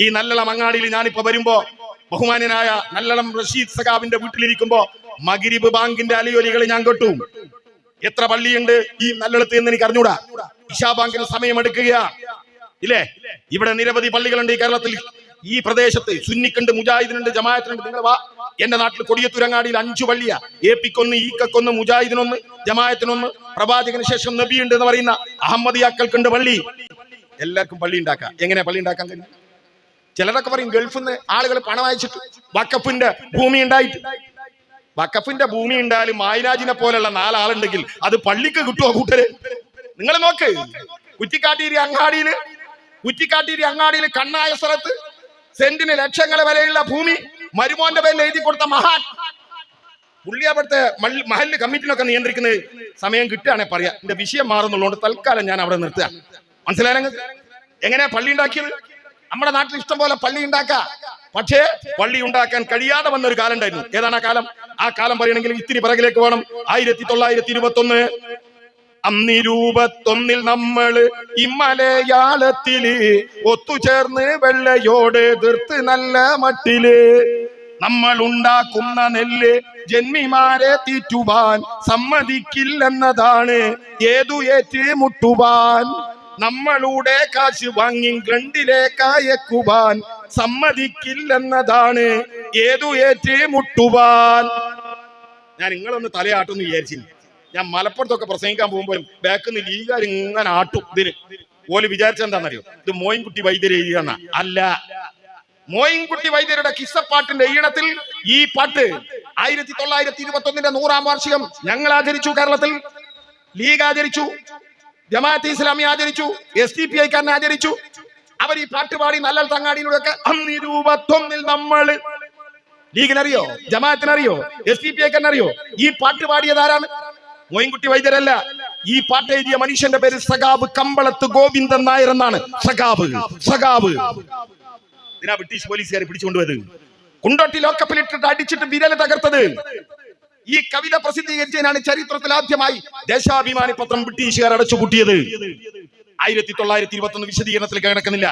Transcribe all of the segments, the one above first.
ഈ നല്ലളം അങ്ങാടിയിൽ ഞാനിപ്പോ വരുമ്പോ ബഹുമാന്യനായ നല്ലളം റഷീദ് സഖാബിന്റെ വീട്ടിലിരിക്കുമ്പോ മകിരിബ് ബാങ്കിന്റെ അലിയൊലികൾ ഞാൻ കേട്ടു. എത്ര പള്ളിയുണ്ട് ഈ നല്ലളത്ത് എന്ന് എനിക്ക് അറിഞ്ഞൂടാ ഇഷാ ബാങ്കിന് സമയമെടുക്കുക ഇല്ലേ? ഇവിടെ നിരവധി പള്ളികളുണ്ട് ഈ കേരളത്തിൽ. ഈ പ്രദേശത്ത് സുന്നിക്കുണ്ട് മുജാഹിദിനുണ്ട് ജമാഅത്തിനുണ്ട്. നിങ്ങൾ വാ. എന്റെ നാട്ടിൽ കൊടിയത്തുരങ്ങാടിയിൽ അഞ്ചു പള്ളിയാ. ഏപ്പിക്കൊന്ന് ഈക്കൊന്ന് മുജാഹിദിനൊന്ന് ജമാഅത്തിനൊന്ന് പ്രവാചകന് ശേഷം നബിയുണ്ട് എന്ന് പറയുന്ന അഹമ്മദിയാക്കൾക്കുണ്ട് പള്ളി. എല്ലാവർക്കും പള്ളി ഉണ്ടാക്കാം. എങ്ങനെ പള്ളി ഉണ്ടാക്കാൻ കഴിയും ചിലരൊക്കെ പറയും ഗൾഫിൽ നിന്ന് ആളുകൾ പണം അയച്ചിട്ട് വക്കഫിന്റെ ഭൂമി ഉണ്ടായിട്ട്. വക്കഫിന്റെ ഭൂമി ഉണ്ടായാലും മായിരാജിനെ പോലെയുള്ള നാലാളുണ്ടെങ്കിൽ അത് പള്ളിക്ക് കിട്ടുമോ കൂട്ടര്? നിങ്ങൾ നോക്ക്. കുറ്റിക്കാട്ടീരി അങ്ങാടിയിൽ കുറ്റിക്കാട്ടീരി അങ്ങാടിയിൽ കണ്ണായ സ്ഥലത്ത് സെന്റിന് ലക്ഷങ്ങൾ വരെയുള്ള ഭൂമി മരുമോന്റെ പേരിൽ എഴുതി കൊടുത്ത മഹാൻ. പുള്ളി മഹല്ല് കമ്മിറ്റിനൊക്കെ നിയന്ത്രിക്കുന്ന സമയം കിട്ടുകയാണെങ്കിൽ പറയാം. എന്റെ വിഷയം മാറുന്നുള്ളതുകൊണ്ട് തൽക്കാലം ഞാൻ അവിടെ നിർത്തുക. മനസ്സിലായ എങ്ങനെയാ പള്ളി ഉണ്ടാക്കിയത്? നമ്മുടെ നാട്ടിൽ ഇഷ്ടം പോലെ പള്ളി ഉണ്ടാക്കാം. പക്ഷേ പള്ളി ഉണ്ടാക്കാൻ കഴിയാതെ വന്ന ഒരു കാലം ഉണ്ടായിരുന്നു ഏതാണ് ആ കാലം? ആ കാലം പറയണമെങ്കിൽ ഇത്തിരി പിറകിലേക്ക് വേണം ആയിരത്തി തൊള്ളായിരത്തി ഇരുപത്തി ഒന്ന് അന്നിരൂപത്തൊന്നിൽ നമ്മൾ ഇമ്മലയാളത്തിൽ ഒത്തുചേർന്ന് വെള്ളയോടെ എതിർത്ത് നല്ല മട്ടിൽ നമ്മൾ ഉണ്ടാക്കുന്ന നെല്ല് ജന്മിമാരെ തീറ്റുവാൻ സമ്മതിക്കില്ലെന്നതാണ്. ഏതു ഏറ്റ് മുട്ടുവാൻ നമ്മളുടെ കാശ് വാങ്ങി ഗ്രണ്ടിലേക്ക് അയക്കുവാൻ സമ്മതിക്കില്ലെന്നതാണ് ഏതു ഏറ്റി മുട്ടുവാൻ ഞാൻ നിങ്ങളൊന്ന് തലയാട്ടുമെന്ന് വിചാരിച്ചില്ല ഞാൻ മലപ്പുറത്തൊക്കെ പ്രസംഗിക്കാൻ പോകുമ്പോൾ ബാക്കിൽ നിന്ന് ലീഗാർ ഇങ്ങനെ ആട്ടും ഇതിന്. ഓൽ വിചാരിച്ചെന്താണെന്നറിയോ ഇത് മോയിൻകുട്ടി വൈദ്യർ എഴുതിയെന്ന അല്ല. മോയിൻകുട്ടി വൈദ്യരുടെ കിസ്സപ്പാട്ടിന്റെ ഈണത്തിൽ ഈ പാട്ട് ആയിരത്തി തൊള്ളായിരത്തി ഇരുപത്തി ഒന്നിന്റെ നൂറാം വാർഷികം ഞങ്ങൾ ആചരിച്ചു കേരളത്തിൽ. ലീഗ് ആചരിച്ചു. ജമാഅത്ത് ഇസ്ലാമി ആചരിച്ചു എസ് ഡി പി ഐക്കാരനെ ആചരിച്ചു അവർ ഈ പാട്ട് പാടി നല്ല തങ്ങാടിയിലൂടെ ഒക്കെ അന്നിരൂപത്തൊന്നിൽ നമ്മൾ. ലീഗിനറിയോ? ജമാഅത്തിനറിയോ? എസ് ഡി പി അറിയോ ഈ പാട്ട് പാടിയത് ആരാണ്? മോയിൻകുട്ടി വൈദ്യരല്ല. ഈ പാട്ട് എഴുതിയ മനുഷ്യന്റെ പേര് സഖാബ് കമ്പളത്ത് ഗോവിന്ദൻ നായർ എന്നാണ്. സഖാബ് സഖാബ്. ബ്രിട്ടീഷ് പോലീസുകാർ പിടിച്ചുകൊണ്ടുപോയത്. കുണ്ടോട്ടി ലോക്കപ്പിലിട്ടിട്ട് അടിച്ചിട്ട് വിരൽ തകർത്തത്. ഈ കവിത പ്രസിദ്ധീകരിച്ചതിനാണ് ചരിത്രത്തിൽ ആദ്യമായി ദേശാഭിമാനി പത്രം ബ്രിട്ടീഷുകാർ അടച്ചുപൂട്ടിയത്. ആയിരത്തി തൊള്ളായിരത്തി ഇരുപത്തി ഒന്ന് വിശദീകരണത്തിൽ കിടക്കുന്നില്ല.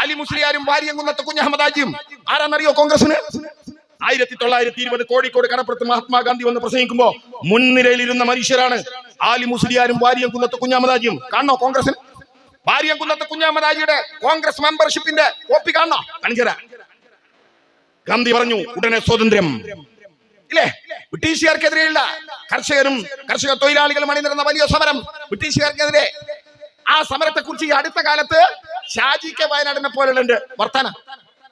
അലി മുസ്ലിയാരും വാര്യംകുന്നത്ത് കുഞ്ഞഹമ്മദാജിയും ആരാന്നറിയോ കോൺഗ്രസിന് ആയിരത്തി തൊള്ളായിരത്തി ഇരുപത് കോഴിക്കോട് കടപ്പുറത്ത് മഹാത്മാഗാന്ധി വന്ന് പ്രസംഗിക്കുമ്പോ മുൻനിരയിൽ ഇരുന്ന മനുഷ്യരാണ് ആലി മുസ്ലിയാരും വാര്യംകുന്നത്ത് കുഞ്ഞഹമ്മദാജിയും കാണണോ കോൺഗ്രസിന് വാര്യംകുന്നത്ത് കുഞ്ഞഹമ്മദാജിയുടെ കോൺഗ്രസ് മെമ്പർഷിപ്പിന്റെ കോപ്പി കാണണോ? കാണിച്ചരാ ഗാന്ധി പറഞ്ഞു ഉടനെ സ്വാതന്ത്ര്യം. ഇല്ലേ? ബ്രിട്ടീഷുകാർക്കെതിരെയുള്ള കർഷകരും കർഷക തൊഴിലാളികളും അണിനിരുന്ന വലിയ സമരം. ബ്രിട്ടീഷുകാർക്കെതിരെ ആ സമരത്തെ കുറിച്ച് ഈ അടുത്ത കാലത്ത് ഷാജി കെ വയനാടിനെ പോലെയുണ്ട് വർത്തന.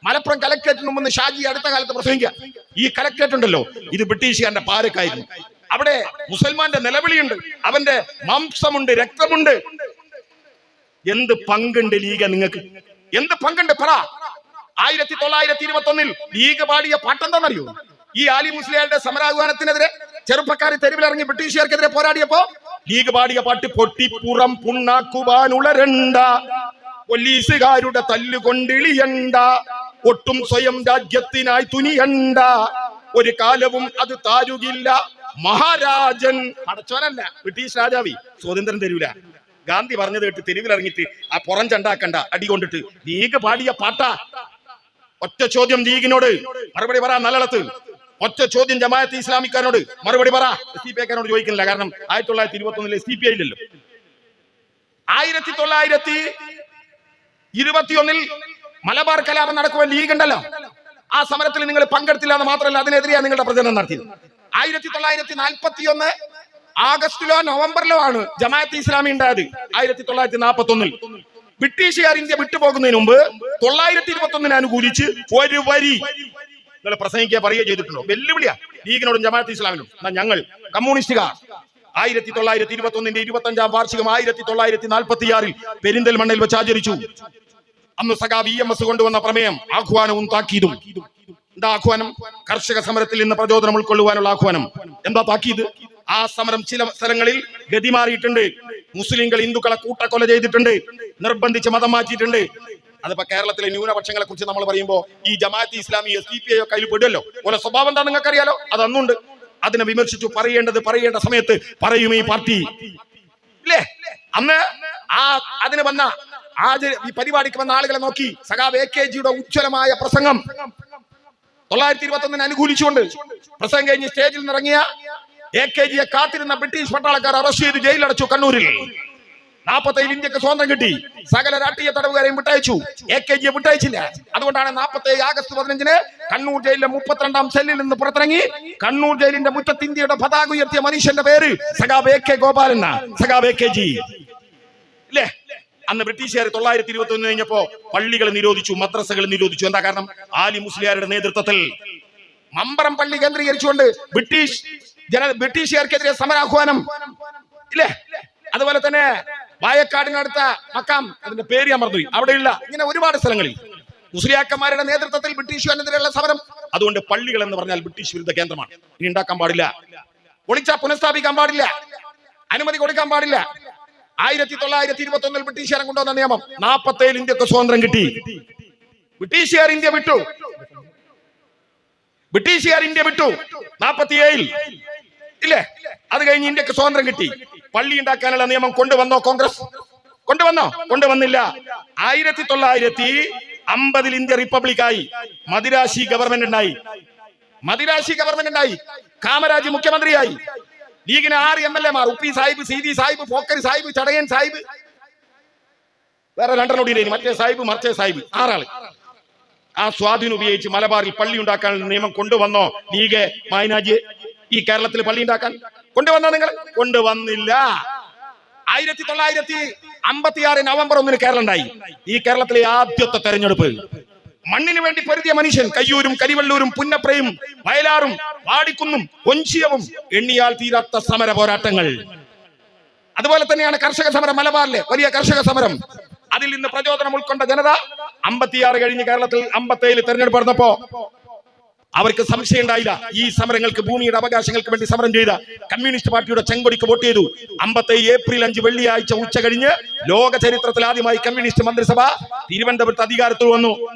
മലപ്പുറം കലക്ടറേറ്റിന് മുമ്പ് ഷാജി അടുത്ത കാലത്ത് പ്രസംഗിക്കുക. ഈ കലക്ടറേറ്റ് ഉണ്ടല്ലോ. ഇത് ബ്രിട്ടീഷുകാരന്റെ പാരക്കായിരുന്നു അവിടെ മുസൽമാന്റെ നിലവിളിയുണ്ട്. അവന്റെ മാംസമുണ്ട് രക്തമുണ്ട്. എന്ത് പങ്കുണ്ട് ലീഗ നിങ്ങൾക്ക്? എന്ത് പങ്കുണ്ട് പറ. ആയിരത്തി തൊള്ളായിരത്തി ഇരുപത്തി ഒന്നിൽ ലീഗ് പാടിയ പാട്ടെന്താണെന്നറിയോ? ഈ ആലി മുസ്ലിയാരുടെ സമരാഹ്വാനത്തിനെതിരെ ചെറുപ്പക്കാർ തെരുവിലിറങ്ങി ബ്രിട്ടീഷുകാർക്കെതിരെ പോരാടിയപ്പോ ലീഗ് പാടിയ പാട്ട് പൊട്ടിപ്പുറം പുണ്ണാക്കുവാൻ ഉളരണ്ട പോലീസുകാരുടെ തല്ലുകൊണ്ടിളിയണ്ട. ഒട്ടും സ്വയം രാജ്യത്തിനായി തുനിയണ്ട. ഒരു കാലവും അത് താരുകില്ല. മഹാരാജൻ. അടച്ചോനല്ല ബ്രിട്ടീഷ് രാജാവി സ്വാതന്ത്ര്യം തരൂല. ഗാന്ധി പറഞ്ഞത് കേട്ട് തെരുവിലിറങ്ങിയിട്ട് ആ പുറം ചണ്ടാക്കണ്ട അടി കൊണ്ടിട്ട്. ലീഗ് പാടിയ പാട്ടാ. ഒറ്റ ചോദ്യം ലീഗിനോട്. മറുപടി പറ നല്ലളത്ത് ഒറ്റ ചോദ്യം ജമാഅത്ത് ഇസ്ലാമിക്കാരനോട് മറുപടി പറ. സി പി ഐക്കാരനോട് ചോദിക്കുന്നില്ല. കാരണം ആയിരത്തി തൊള്ളായിരത്തി ഇരുപത്തി ഒന്നിലെ സി പി ഐ ഇല്ലല്ലോ. ആയിരത്തി തൊള്ളായിരത്തി ഇരുപത്തിയൊന്നിൽ മലബാർ കലാപം നടക്കുവാൻ ലീഗ് ഉണ്ടല്ലോ. ആ സമരത്തിൽ നിങ്ങൾ പങ്കെടുത്തില്ല എന്ന് മാത്രമല്ല അതിനെതിരെയാണ് നിങ്ങളുടെ പ്രചരണം നടത്തിയത്. ആയിരത്തി തൊള്ളായിരത്തി നാൽപ്പത്തി ഒന്ന് ആഗസ്റ്റിലോ നവംബറിലോ ആണ് ജമാഅത്ത് ഇസ്ലാമി ഉണ്ടായത്. ആയിരത്തി തൊള്ളായിരത്തി നാൽപ്പത്തി ഒന്നിൽ ബ്രിട്ടീഷുകാർ ഇന്ത്യ വിട്ടുപോകുന്നതിന് മുമ്പ് തൊള്ളായിരത്തി ഇരുപത്തി ഒന്നിനെ അനുകൂലിച്ച് ഒരു വരി നിങ്ങൾ പ്രസംഗിക്കുക പറയുക ചെയ്തിട്ടുണ്ടോ? വെല്ലുവിളിയാ. ലീഗിനോടും ജമാഅത്ത് ഇസ്ലാമിനും എന്നാ ഞങ്ങൾ കമ്മ്യൂണിസ്റ്റുകാർ ആയിരത്തി തൊള്ളായിരത്തി ഇരുപത്തി ഒന്നിന്റെ ഇരുപത്തി അഞ്ചാം വാർഷികം ആയിരത്തി തൊള്ളായിരത്തി നാൽപ്പത്തി ആറിൽ പെരിന്തൽമണ്ണയിൽ വെച്ച് ആചരിച്ചു. അന്ന് സഖാ വി എം എസ് കൊണ്ടുവന്ന പ്രമേയം ആഹ്വാനവും താക്കീതും. എന്താ ആഹ്വാനം? കർഷക സമരത്തിൽ നിന്ന് പ്രചോദനം ഉൾക്കൊള്ളുവാനുള്ള ആഹ്വാനം. എന്താ താക്കീത്? ആ സമരം ചില സ്ഥലങ്ങളിൽ ഗതി മാറിയിട്ടുണ്ട് മുസ്ലിങ്ങൾ ഹിന്ദുക്കളെ കൂട്ടക്കൊല ചെയ്തിട്ടുണ്ട്. നിർബന്ധിച്ച് മതം മാറ്റിയിട്ടുണ്ട്. അതിപ്പോ കേരളത്തിലെ ന്യൂനപക്ഷങ്ങളെ കുറിച്ച് നമ്മൾ പറയുമ്പോൾ ഈ Jamaat Islami S D P I അതിൽ പെടുമല്ലോ ഓരോ സ്വഭാവം എന്താ നിങ്ങൾക്കറിയാലോ? അത് അന്നുണ്ട്. അതിനെ വിമർശിച്ചു പറയേണ്ടത് പറയേണ്ട സമയത്ത് പറയും ഈ പാർട്ടി. ഇല്ലേ? അന്ന് ആ അതിന് വന്ന ആ ഈ പരിപാടിക്ക് വന്ന ആളുകളെ നോക്കി സഖാവ് എ കെ ജിയുടെ ഉജ്ജ്വലമായ പ്രസംഗം. തൊള്ളായിരത്തി ഇരുപത്തി ഒന്നിന് അനുകൂലിച്ചുകൊണ്ട് പ്രസംഗം കഴിഞ്ഞ് സ്റ്റേജിൽ നിന്നിറങ്ങിയ എ കെ ജിയെ കാത്തിരുന്ന ബ്രിട്ടീഷ് പട്ടാളക്കാർ അറസ്റ്റ് ചെയ്ത് ജയിലടച്ചു കണ്ണൂരിൽ. നാപ്പത്തേഴ് ഇന്ത്യയ്ക്ക് സ്വാതന്ത്ര്യം കിട്ടി. സകല രാഷ്ട്രീയ തടവുകാരെയും വിട്ടയച്ചു. എ കെ ജിയെ വിട്ടയച്ചില്ല. അതുകൊണ്ടാണ് നാപ്പത്തേഴ് ആഗസ്റ്റ് പതിനഞ്ചിന് കണ്ണൂർ ജയിലിലെ മുപ്പത്തിരണ്ടാം സെല്ലിൽ നിന്ന് പുറത്തിറങ്ങി കണ്ണൂർ ജയിലിന്റെ മുറ്റത്ത് ഇന്ത്യയുടെ പതാക ഉയർത്തിയ മനുഷ്യന്റെ പേര് സഖാബ് എ കെ ഗോപാലൻ സഖാബ് എ കെ ജി ഇല്ലേ? അന്ന് ബ്രിട്ടീഷുകാർ തൊള്ളായിരത്തി ഇരുപത്തി ഒന്ന് കഴിഞ്ഞപ്പോ പള്ളികൾ നിരോധിച്ചു മദ്രസകൾ നിരോധിച്ചു. എന്താ കാരണം? ആലി മുസ്ലിയാരുടെ നേതൃത്വത്തിൽ മമ്പറം പള്ളി കേന്ദ്രീകരിച്ചുകൊണ്ട് ബ്രിട്ടീഷ് ജന ബ്രിട്ടീഷുകാർക്കെതിരെ സമരാഹ്വാനം. ഇല്ലേ? അതുപോലെ തന്നെ വായക്കാടിനടുത്ത മക്കാം. അതിന്റെ പേര് ഞാൻ അവിടെ ഇല്ല ഇങ്ങനെ ഒരുപാട് സ്ഥലങ്ങളിൽ മുസ്ലിയാക്കന്മാരുടെ നേതൃത്വത്തിൽ ബ്രിട്ടീഷുകാരനെതിരെയുള്ള സമരം അതുകൊണ്ട് പള്ളികൾ എന്ന് പറഞ്ഞാൽ ബ്രിട്ടീഷ് വിരുദ്ധ കേന്ദ്രമാണ്. ഇനി ഉണ്ടാക്കാൻ പാടില്ല. ഒളിച്ച പുനഃസ്ഥാപിക്കാൻ പാടില്ല. അനുമതി കൊടുക്കാൻ പാടില്ല. ആയിരത്തി തൊള്ളായിരത്തി ഇരുപത്തി ഒന്നിൽ ബ്രിട്ടീഷുകാരൻ കൊണ്ടുവന്ന നിയമം നാപ്പത്തേഴ് ഇന്ത്യയ്ക്ക് സ്വാതന്ത്ര്യം കിട്ടി. ബ്രിട്ടീഷുകാർ ഇന്ത്യ വിട്ടു. ബ്രിട്ടീഷുകാർ ഇന്ത്യ വിട്ടു. നാപ്പത്തിയേഴിൽ. ഇല്ലേ? അത് കഴിഞ്ഞ് ഇന്ത്യയ്ക്ക് സ്വാതന്ത്ര്യം കിട്ടി. പള്ളി ഉണ്ടാക്കാനുള്ള നിയമം കൊണ്ടുവന്നോ കോൺഗ്രസ്? കൊണ്ടുവന്നോ? കൊണ്ടുവന്നില്ല. ആയിരത്തി തൊള്ളായിരത്തി അമ്പതിൽ ഇന്ത്യ റിപ്പബ്ലിക്കായി മദിരാശി ഗവൺമെന്റ് ഉണ്ടായി. മദിരാശി ഗവൺമെന്റ് ഉണ്ടായി. കാമരാജ് മുഖ്യമന്ത്രിയായി. ലീഗിന് ആറ് എം എൽ എ മാർ ഉപ്പി സാഹിബ് സി ഡി സാഹിബ് പോക്കരി സാഹിബ് ചടയൻ സാഹിബ്. വേറെ രണ്ടെണ്ണോടി മറ്റേ സാഹിബ് മറിച്ചേ സാഹിബ്. ആറാൾ. ആ സ്വാധീനം ഉപയോഗിച്ച് മലബാറിൽ പള്ളി ഉണ്ടാക്കാനുള്ള നിയമം കൊണ്ടുവന്നോ ലീഗ് മായനാജി? ഈ കേരളത്തിൽ പള്ളി ഉണ്ടാക്കാൻ കൊണ്ടുവന്നോ നിങ്ങൾ കൊണ്ടുവന്നില്ല. ആയിരത്തി തൊള്ളായിരത്തി അമ്പത്തി ആറ് നവംബർ ഒന്നിന് കേരളം ഉണ്ടായി. ഈ കേരളത്തിലെ ആദ്യത്തെ തെരഞ്ഞെടുപ്പ്. മണ്ണിന് വേണ്ടി പൊരുതിയ മനുഷ്യൻ കയ്യൂരും കരിവള്ളൂരും പുന്നപ്രയും വയലാറും വാടിക്കുന്നും കൊഞ്ചിയവും എണ്ണിയാൽ തീരാത്ത സമര പോരാട്ടങ്ങൾ. അതുപോലെ തന്നെയാണ് കർഷക സമരം മലബാറിലെ വലിയ കർഷക സമരം. അതിൽ നിന്ന് പ്രചോദനം ഉൾക്കൊണ്ട ജനത അമ്പത്തിയാറ് കഴിഞ്ഞ് കേരളത്തിൽ അമ്പത്തേഴിൽ തെരഞ്ഞെടുപ്പ് നടന്നപ്പോ അവർക്ക് സംശയം ഉണ്ടായില്ല. ഈ സമരങ്ങൾക്ക് ഭൂമിയുടെ അവകാശങ്ങൾക്ക് വേണ്ടി സമരം ചെയ്ത കമ്മ്യൂണിസ്റ്റ് പാർട്ടിയുടെ ചെങ്കൊടിക്ക് വോട്ട് ചെയ്തു. അമ്പത്തി ഏപ്രിൽ അഞ്ച് വെള്ളിയാഴ്ച ഉച്ച കഴിഞ്ഞ് ലോക ചരിത്രത്തിൽ ആദ്യമായി കമ്മ്യൂണിസ്റ്റ് മന്ത്രിസഭ തിരുവനന്തപുരത്ത് അധികാരത്തിൽ വന്നു.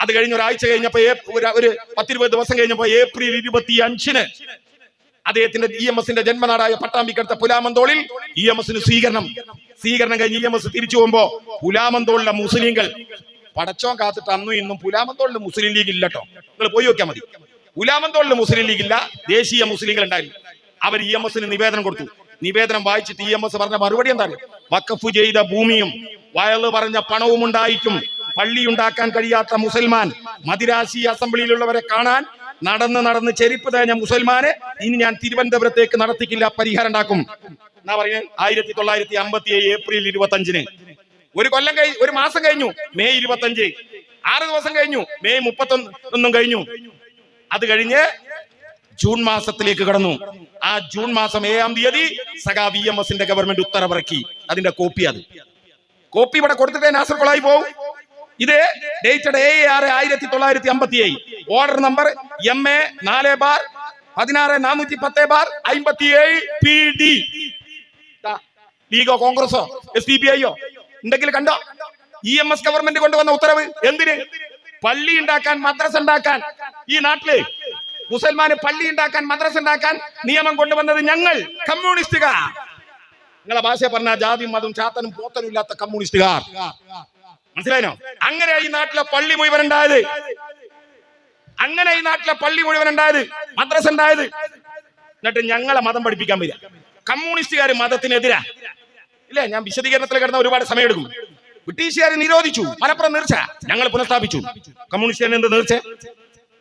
അത് കഴിഞ്ഞ ഒരാഴ്ച കഴിഞ്ഞപ്പോ ഒരു- പത്തിരുപത് ദിവസം കഴിഞ്ഞപ്പോ ഏപ്രിൽ ഇരുപത്തി അഞ്ചിന് അദ്ദേഹത്തിന്റെ ഇ എം എസിന്റെ ജന്മനാടായ പട്ടാമ്പിക്കടുത്ത പുലാമന്തോളിൽ ഇ എം എസിന് സ്വീകരണം. സ്വീകരണം കഴിഞ്ഞ് ഇ എം എസ് തിരിച്ചു പോകുമ്പോ പുലാമന്തോളിലെ മുസ്ലിങ്ങൾ പടച്ചോൻ കാത്തിട്ട് അന്നും ഇന്നും പുലാമന്തോളിൽ മുസ്ലിം ലീഗ് ഇല്ലട്ടോ. നിങ്ങൾ പോയി നോക്കിയാൽ മതി. പുലാമന്തോളിൽ മുസ്ലിം ലീഗ് ഇല്ല. ദേശീയ മുസ്ലിങ്ങൾ ഉണ്ടായിരുന്നു അവർ ഇ എം എസിന് നിവേദനം കൊടുത്തു. നിവേദനം വായിച്ചിട്ട് ഇ എം എസ് പറഞ്ഞ മറുപടി എന്താണ്? വക്കഫ് ചെയ്ത ഭൂമിയും വയൽ പറഞ്ഞ പണവും ഉണ്ടായിട്ടും പള്ളി ഉണ്ടാക്കാൻ കഴിയാത്ത മുസൽമാൻ മദിരാശി അസംബ്ലിയിലുള്ളവരെ കാണാൻ നടന്ന് നടന്ന് ചെരുപ്പ് തേഞ്ഞ മുസൽമാനെ ഇനി ഞാൻ തിരുവനന്തപുരത്തേക്ക് നടത്തിക്കില്ല പരിഹാരം ഉണ്ടാക്കും. എന്നാ പറയുന്നത്? ആയിരത്തി തൊള്ളായിരത്തി അമ്പത്തി ഏഴ് ഏപ്രിൽ ഇരുപത്തി അഞ്ചിന് ഒരു കൊല്ലം കഴിഞ്ഞ് ഒരു മാസം കഴിഞ്ഞു. മെയ് ഇരുപത്തി അഞ്ച് ആറ് ദിവസം കഴിഞ്ഞു. മെയ് മുപ്പത്തി ഒന്നും കഴിഞ്ഞു. അത് കഴിഞ്ഞ് ജൂൺ മാസത്തിലേക്ക് കടന്നു. ആ ജൂൺ മാസം ഏഴാം തീയതി സഖാ വി എം എസിന്റെ ഗവൺമെന്റ് ഉത്തരവിറക്കി. അതിന്റെ കോപ്പി അത്. കോപ്പി ഇവിടെ കൊടുത്തിട്ട് നാസർ കൊളായി പോകും ഇത് ഡേറ്റഡ് എ ആറ് ആയിരത്തി തൊള്ളായിരത്തി അമ്പത്തി ഏഴ് ഓർഡർ നമ്പർ എം എ നാല് ബാർ പതിനാറ് നാനൂറ്റി പത്ത് ബാർ അമ്പത്തി ഏഴ് പി ഡി ലീഗോ കോൺഗ്രസോ എസ് ഡി ബി ഐയോ ഉണ്ടെങ്കിൽ കണ്ടോ? ഇ എം എസ് ഗവൺമെന്റ് കൊണ്ടുവന്ന ഉത്തരവ്. എന്തിന്? പള്ളി ഉണ്ടാക്കാൻ മദ്രസ ഉണ്ടാക്കാൻ. ഈ നാട്ടിൽ മുസൽമാന് പള്ളി ഉണ്ടാക്കാൻ മദ്രസ ഉണ്ടാക്കാൻ നിയമം കൊണ്ടുവന്നത് ഞങ്ങൾ കമ്മ്യൂണിസ്റ്റുകാർ. നിങ്ങളെ ഭാഷ പറഞ്ഞ ജാതിയും മതം ചാത്തനും പോത്തനും ഇല്ലാത്ത കമ്മ്യൂണിസ്റ്റുകാർ. മനസ്സിലായോ? അങ്ങനെ ഈ നാട്ടിലെ പള്ളി മുഴുവൻ ഉണ്ടായത്. അങ്ങനെ ഈ നാട്ടിലെ പള്ളി മുഴുവൻ ഉണ്ടായത് മദ്രസ ഉണ്ടായത്. എന്നിട്ട് ഞങ്ങളെ മതം പഠിപ്പിക്കാൻ വരിക. കമ്മ്യൂണിസ്റ്റുകാർ മതത്തിനെതിരാ. ഇല്ലേ? ഞാൻ വിശദീകരണത്തിൽ കിടന്ന ഒരുപാട് സമയമെടുക്കും. ബ്രിട്ടീഷുകാരെ നിരോധിച്ചു. മലപ്പുറം നേർച്ച ഞങ്ങൾ പുനഃസ്ഥാപിച്ചു. കമ്മ്യൂണിസ്റ്റ് എന്ത് നേർച്ച?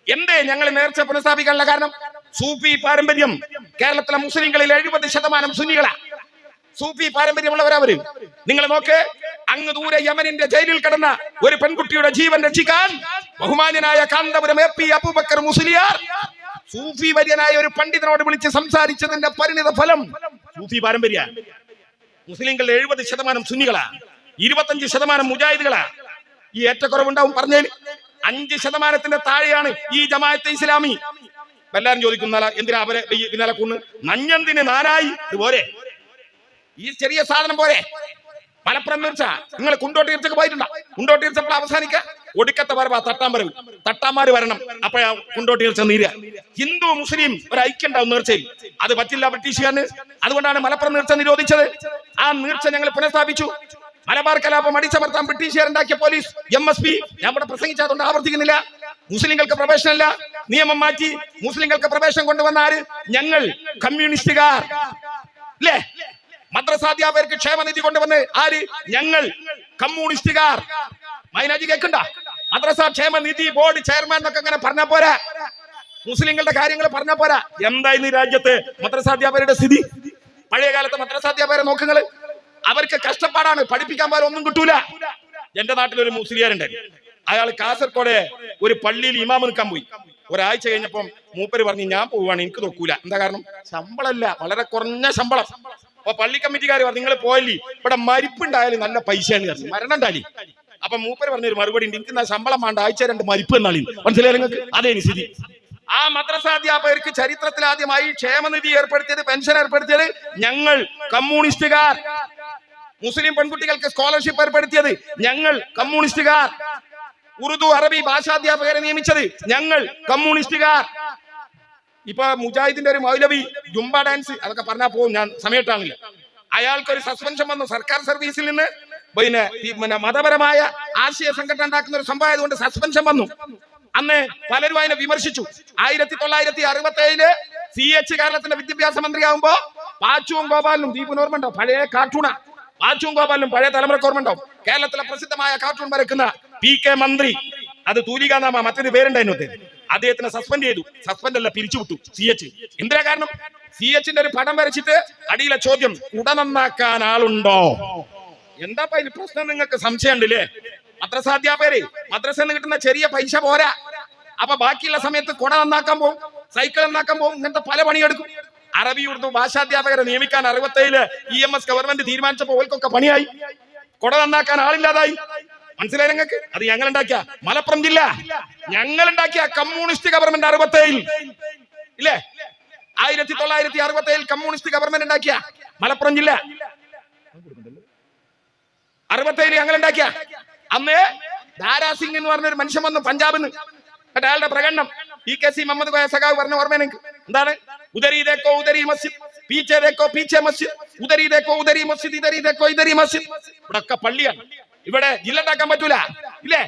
എന്തേ ഞങ്ങൾ നേർച്ച പുനഃസ്ഥാപിക്കാനുള്ള കാരണം? സൂഫി പാരമ്പര്യം. കേരളത്തിലെ മുസ്ലിങ്ങളിൽ എഴുപത് ശതമാനം സുന്നികളാ. സൂഫി പാരമ്പര്യമുള്ളവരവര് നിങ്ങൾ നോക്ക് അങ്ങ് ദൂരെ യമനിന്റെ ജയിലിൽ കിടന്ന ഒരു പെൺകുട്ടിയുടെ ജീവൻ രക്ഷിക്കാൻ ബഹുമാന്യനായ കാന്തപുരം എ പി അബൂബക്കർ മുസ്ലിയാർ സൂഫി വര്യനായ ഒരു പണ്ഡിതനോട് വിളിച്ച് സംസാരിച്ചതിന്റെ പരിണിത ഫലം സൂഫി പാരമ്പര്യ. മുസ്ലിങ്ങളിൽ എഴുപത് ശതമാനം സുന്നികളാ ഇരുപത്തഞ്ച് ശതമാനം മുജാഹിദുകളാ. ഈ ഏറ്റക്കുറവുണ്ടാവും പറഞ്ഞേ അഞ്ച് ശതമാനത്തിന്റെ താഴെയാണ് ഈ ജമാഅത്തെ ഇസ്ലാമി. എല്ലാരും ചോദിക്കുന്ന എന്തിനാ അവരെ പിന്നാലെ കൂണ്? നഞ്ഞന്തിന് നാനായി പോരെ. ഈ ചെറിയ സാധനം പോരെ. മലപ്പുറം തീർച്ച നിങ്ങൾ കുണ്ടോട്ട് തീർച്ചക്ക് പോയിട്ടുണ്ടോ? കുണ്ടോട്ട് തീർച്ചപ്പോൾ അവസാനിക്ക ഒടുക്കത്തെ വരവാ തട്ടാമ്പരവ് തട്ടാമാര് വരണം. അപ്പോഴാ കുണ്ടോട്ട് തീർച്ച നീര ഹിന്ദു മുസ്ലിം ഒരു ഐക്യം ഉണ്ടാവും നേർച്ചയിൽ അത് പറ്റില്ല ബ്രിട്ടീഷുകാരന്. അതുകൊണ്ടാണ് മലപ്പുറം നേർച്ച നിരോധിച്ചത്. ആ നീർച്ച ഞങ്ങൾ പുനഃസ്ഥാപിച്ചു. മലബാർ കലാപം അടിച്ചമർത്താൻ ബ്രിട്ടീഷുകാരുണ്ടാക്കിയ പോലീസ് എം എസ് പി ഞാൻ ഇവിടെ പ്രസംഗിച്ചതുകൊണ്ട് ആവർത്തിക്കുന്നില്ല. മുസ്ലിങ്ങൾക്ക് പ്രവേശനമല്ല. നിയമം മാറ്റി മുസ്ലിങ്ങൾക്ക് പ്രവേശനം കൊണ്ടുവന്ന ആര്? ഞങ്ങൾ കമ്മ്യൂണിസ്റ്റുകാർ. അല്ലേ മദ്രസാധ്യാപകർക്ക് ക്ഷേമനിധി കൊണ്ടുവന്ന് ആര്? ഞങ്ങൾ കമ്മ്യൂണിസ്റ്റുകാർ. മൈനാജി കേൾക്കണ്ട? മദ്രസ ക്ഷേമനിധി ബോർഡ് ചെയർമാൻ എന്നൊക്കെ അങ്ങനെ പറഞ്ഞ പോരാ. മുസ്ലിങ്ങളുടെ കാര്യങ്ങൾ പറഞ്ഞ പോരാ. എന്തായിരുന്നു രാജ്യത്ത് മദ്രസാധ്യാപകരുടെ സ്ഥിതി? പഴയ കാലത്തെ മദ്രസാധ്യാപകരെ നോക്കുങ്ങൾ അവർക്ക് കഷ്ടപ്പാടാണ്. പഠിപ്പിക്കാൻ പോലും ഒന്നും കിട്ടൂല. എന്റെ നാട്ടിൽ ഒരു മുസ്ലിയാരുണ്ട്. അയാൾ കാസർഗോഡ് ഒരു പള്ളിയിൽ ഇമാമ നിൽക്കാൻ പോയി. ഒരാഴ്ച കഴിഞ്ഞപ്പം മൂപ്പര് പറഞ്ഞു ഞാൻ പോവാണ് എനിക്ക് നോക്കൂല. എന്താ കാരണം? ശമ്പളമല്ല. വളരെ കുറഞ്ഞ ശമ്പളം. അപ്പൊ പള്ളി കമ്മിറ്റിക്കാർ പറഞ്ഞു നിങ്ങൾ പോയല്ലേ? ഇവിടെ മരിപ്പുണ്ടായാലും നല്ല പൈസയാണ്. മരണം ഉണ്ടായി അപ്പൊ മൂപ്പര് പറഞ്ഞൊരു മറുപടി ഉണ്ട്. എനിക്ക് ശമ്പളം വേണ്ട. ആഴ്ച രണ്ട് മരിപ്പ് എന്നാളി മനസ്സിലായി നിങ്ങൾക്ക്? അതേ സ്ഥിതി ആ മദ്രസാധ്യാപകർക്ക് ചരിത്രത്തിൽ ആദ്യമായി ക്ഷേമനിധി ഏർപ്പെടുത്തിയത് പെൻഷൻ ഏർപ്പെടുത്തിയത് ഞങ്ങൾ കമ്മ്യൂണിസ്റ്റുകാർ. മുസ്ലിം പെൺകുട്ടികൾക്ക് സ്കോളർഷിപ്പ് ഏർപ്പെടുത്തിയത് ഞങ്ങൾ കമ്മ്യൂണിസ്റ്റുകാർ. ഉറുദു അറബി ഭാഷാധ്യാപകരെ നിയമിച്ചത് ഞങ്ങൾ കമ്മ്യൂണിസ്റ്റുകാർ. ഇപ്പൊ മുജാഹിദിന്റെ ഒരു മൗലവി ജുംബ ഡാൻസ് അതൊക്കെ പറഞ്ഞാൽ പോകും ഞാൻ സമയത്താണില്ല അയാൾക്ക് ഒരു സസ്പെൻഷൻ വന്നു സർക്കാർ സർവീസിൽ നിന്ന്. പിന്നെ മതപരമായ ആശയ സംഘടന ഉണ്ടാക്കുന്ന ഒരു സംഭവം ആയതുകൊണ്ട് സസ്പെൻഷൻ വന്നു. അന്ന് പലരും അതിനെ വിമർശിച്ചു. ആയിരത്തി തൊള്ളായിരത്തി അറുപത്തി ഏഴിൽ സി എച്ച് കേരളത്തിന്റെ വിദ്യാഭ്യാസ മന്ത്രിയാകുമ്പോ പാച്ചുവും ഗോപാലിനും ദീപു ഓർമ്മ പഴയ കാർട്ടൂണ പാച്ചുവും ഗോപാലിനും പഴയ തലമുറയ്ക്ക് ഓർമ്മ കേരളത്തിലെ പ്രസിദ്ധമായ കാർട്ടൂൺ വരക്കുന്ന പി കെ മന്ത്രി. അത് തൂലിക മറ്റൊരു പേരുണ്ടായിരുന്നു അദ്ദേഹം അദ്ദേഹത്തിനെ സസ്പെൻഡ് ചെയ്തു. സസ്പെൻഡ് അല്ല പിരിച്ചുവിട്ടു സി എച്ച് എന്തിനാ കാരണം? സി എച്ചിന്റെ ഒരു പടം വരച്ചിട്ട് അടിയിലെ ചോദ്യം കുട നന്നാക്കാൻ ആളുണ്ടോ? എന്താ പ്രശ്നം? നിങ്ങൾക്ക് സംശയം ഉണ്ടല്ലേ മദ്രസാധ്യാപകരെ മദ്രസ കിട്ടുന്ന ചെറിയ പൈസ പോരാ. അപ്പൊ ബാക്കിയുള്ള സമയത്ത് കുട നന്നാക്കാൻ പോകും സൈക്കിൾ നന്നാക്കാൻ പോകും ഇങ്ങനത്തെ പല പണിയെടുക്കും. അറബി ഉറുദു ഭാഷാധ്യാപകരെ നിയമിക്കാൻ അറുപത്തേഴിൽ ഇ എം എസ് ഗവൺമെന്റ് തീരുമാനിച്ചപ്പോൾ ഓൽക്കൊക്കെ പണിയായി. കുട നന്നാക്കാൻ ആളില്ലാതായി. മനസ്സിലായി ഞങ്ങൾക്ക് അത് ഞങ്ങൾ ഉണ്ടാക്കിയ മലപ്പുറം ജില്ല. ഞങ്ങൾ ഉണ്ടാക്കിയ കമ്മ്യൂണിസ്റ്റ് ഗവൺമെന്റ് അറുപത്തേഴിൽ. ഇല്ലേ? ആയിരത്തി തൊള്ളായിരത്തി അറുപത്തേഴിൽ കമ്മ്യൂണിസ്റ്റ് ഗവൺമെന്റ് ഉണ്ടാക്കിയ മലപ്പുറം ജില്ല. അറുപത്തേഴ് ഞങ്ങൾ ഉണ്ടാക്കിയ അന്ന് ദാരാസിംഗ് എന്ന് പറഞ്ഞ ഒരു മനുഷ്യൻ വന്നു പഞ്ചാബിൽ എന്നിട്ട് അയാളുടെ പ്രകടനം E K C Muhammad Koya സഖാവ് പറഞ്ഞ ഓർമ്മ എനിക്ക്. എന്താണ്? ഉദരി ദേക്കോ ഉദരി മസ്ജിദ്. പീച്ചെ ദേക്കോ പീച്ചെ മസ്ജിദ്. ഉദരി ദേക്കോ ഉദരി മസ്ജിദ് ഇതരി ദേക്കോ ഇതരി മസ്ജിദ്. ഇവിടെ ഒക്കെ പള്ളിയാണ്. ഇവിടെ ജില്ല ഉണ്ടാക്കാൻ പറ്റൂല. ഇല്ലേ?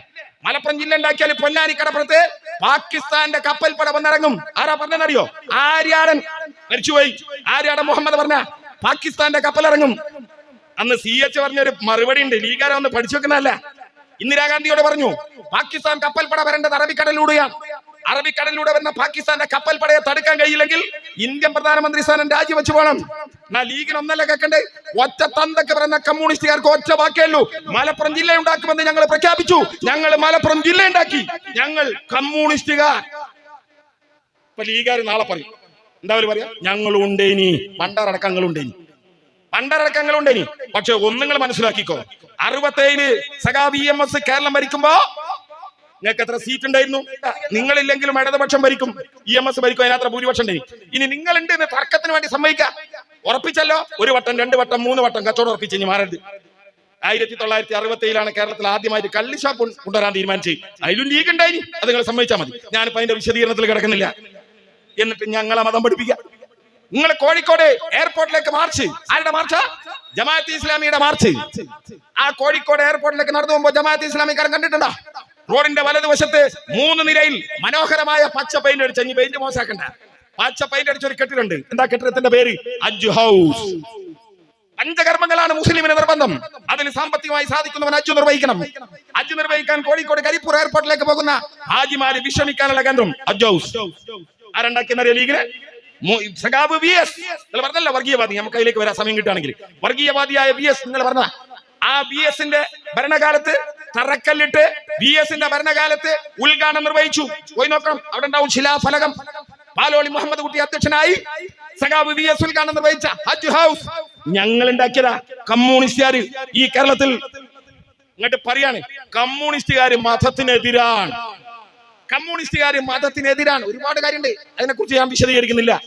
മലപ്പുറം ജില്ല ഉണ്ടാക്കിയാൽ പൊന്നാനി കടപ്പുറത്ത് പാകിസ്ഥാന്റെ കപ്പൽ പട വന്നിറങ്ങും. ആരാ പറഞ്ഞറിയോ ആര്യാടൻ. മരിച്ചുപോയി. ആര്യാടൻ മുഹമ്മദ് പറഞ്ഞ പാകിസ്ഥാന്റെ കപ്പൽ ഇറങ്ങും അന്ന് സി എച്ച് പറഞ്ഞൊരു മറുപടി ഉണ്ട്. ലീഗാരം ഒന്ന് പഠിച്ചു വെക്കുന്നതല്ല? ഇന്ദിരാഗാന്ധിയോട് പറഞ്ഞു പാകിസ്ഥാൻ കപ്പൽപ്പട പട വരേണ്ടത് അറബിക്കടലിലൂടെയാണ് അറബിക്കടലിലൂടെ വരുന്ന പാകിസ്ഥാന്റെ കപ്പൽപ്പടയെ പടയെ തടുക്കാൻ കഴിയില്ലെങ്കിൽ ഇന്ത്യൻ പ്രധാനമന്ത്രി സ്ഥാനം രാജിവെച്ചു പോകണം എന്നാ ലീഗിന് ഒന്നല്ല കേൾക്കണ്ടേ ഒറ്റ തന്തൊക്കെ പറയുന്ന കമ്മ്യൂണിസ്റ്റുകാർക്ക് ഒറ്റ വാക്കേയുള്ളൂ മലപ്പുറം ജില്ല ഉണ്ടാക്കുമെന്ന് ഞങ്ങൾ പ്രഖ്യാപിച്ചു. ഞങ്ങൾ മലപ്പുറം ജില്ല ഉണ്ടാക്കി. ഞങ്ങൾ കമ്മ്യൂണിസ്റ്റുകാർ. ഇപ്പൊ ലീഗുകാർ നാളെ പറയും. എന്താ പറയാ? ഞങ്ങളുണ്ടേനി പണ്ടറടക്കങ്ങളുണ്ടേനി പണ്ടറക്കങ്ങളുണ്ടേനി പക്ഷെ ഒന്നുങ്ങൾ മനസ്സിലാക്കിക്കോ. അറുപത്തേഴിൽ സഖാ വി എം എസ് കേരളം ഭരിക്കുമ്പോ നിങ്ങൾക്ക് എത്ര സീറ്റ് ഉണ്ടായിരുന്നു? നിങ്ങളില്ലെങ്കിലും ഇടതുപക്ഷം ഭരിക്കും. ഇ എം എസ് ഭരിക്കും അതിനത്ര ഭൂരിപക്ഷം ഉണ്ടായി ഇനി. നിങ്ങളുണ്ട് എന്ന് തർക്കത്തിന് വേണ്ടി സമ്മതിക്കാം. ഉറപ്പിച്ചല്ലോ? ഒരു വട്ടം രണ്ട് വട്ടം മൂന്ന് വട്ടം കച്ചവടം ഉറപ്പിച്ച് ഇനി മാറരുത്. ആയിരത്തി തൊള്ളായിരത്തി അറുപത്തി ഏഴിലാണ് കേരളത്തിൽ ആദ്യമായിട്ട് കള്ളിഷാപ്പ് കൊണ്ടുവരാൻ തീരുമാനിച്ചു. അതിലും ലീഗ് ഉണ്ടായി അത് നിങ്ങൾ സമ്മതിച്ചാൽ മതി. ഞാനിപ്പോ അതിന്റെ വിശദീകരണത്തിൽ കിടക്കുന്നില്ല. എന്നിട്ട് ഞങ്ങളെ മതം പഠിപ്പിക്കാം. നിങ്ങൾ കോഴിക്കോട് എയർപോർട്ടിലേക്ക് മാർച്ച്. ആരുടെ മാർച്ച്? ജമാഅത്ത് ഇസ്ലാമിയുടെ മാർച്ച്. ആ കോഴിക്കോട് എയർപോർട്ടിലേക്ക് നടന്നു പോകുമ്പോൾ ജമാഅത്ത് ഇസ്ലാമിക്കാരൻ കണ്ടിട്ടുണ്ടോ? റോഡിന്റെ വലതുവശത്ത് മൂന്ന് നിരയിൽ മനോഹരമായ പച്ച പെയിന്റ് അടിച്ച് ഇനി പെയിന്റ് മോശാക്കണ്ട. പച്ച പെയിന്റ് അടിച്ച ഒരു കെട്ടിടമുണ്ട്. എന്താ കെട്ടിടത്തിന്റെ പേര്? അജ് ഹൗസ് പഞ്ചകർമ്മങ്ങളാണ് മുസ്ലിമിന് നിർബന്ധം. അതിന് സാമ്പത്തികമായി സാധിക്കുന്നവൻ അജ് നിർവഹിക്കണം. അജ് നിർവഹിക്കാൻ കോഴിക്കോട് കരിപ്പൂർ എയർപോർട്ടിലേക്ക് പോകുന്ന ഹാജിമാര് വിശ്രമിക്കാനുള്ള കേന്ദ്രം അജ് ഹൗസ് ആരുണ്ടാക്കിയെന്നറിയോ ലീഗിന്? സഖാവ് വി എസ് നിങ്ങൾ പറഞ്ഞല്ലോ വർഗീയവാദി. നമുക്ക് അതിലേക്ക് വരാൻ സമയം കിട്ടുകയാണെങ്കിൽ. വർഗീയവാദിയായ വി എസ് നിങ്ങൾ പറഞ്ഞ ആ ബി എസിന്റെ ഭരണകാലത്ത് തറക്കല്ലിട്ട് ബി എസിന്റെ ഭരണകാലത്ത് ഉദ്ഘാടനം നിർവഹിച്ചു. പോയി നോക്കണം. അവിടെ ഉണ്ടാവും ശിലാഫലകം. പാലോളി മുഹമ്മദ് കുട്ടി അധ്യക്ഷനായി സഖാബ് വി എസ് ഉദ്ഘാടനം നിർവഹിച്ച ഹജ്ജ് ഹൗസ്. ഞങ്ങൾ ഉണ്ടാക്കിയതാ കമ്മ്യൂണിസ്റ്റുകാർ ഈ കേരളത്തിൽ. ഇങ്ങോട്ട് പറയാണ് കമ്മ്യൂണിസ്റ്റുകാർ മതത്തിനെതിരാണ്. കമ്മ്യൂണിസ്റ്റുകാര് മതത്തിനെതിരാണ്. ഒരുപാട് കാര്യമുണ്ട്. അതിനെക്കുറിച്ച് ഞാൻ വിശദീകരിക്കുന്നില്ല.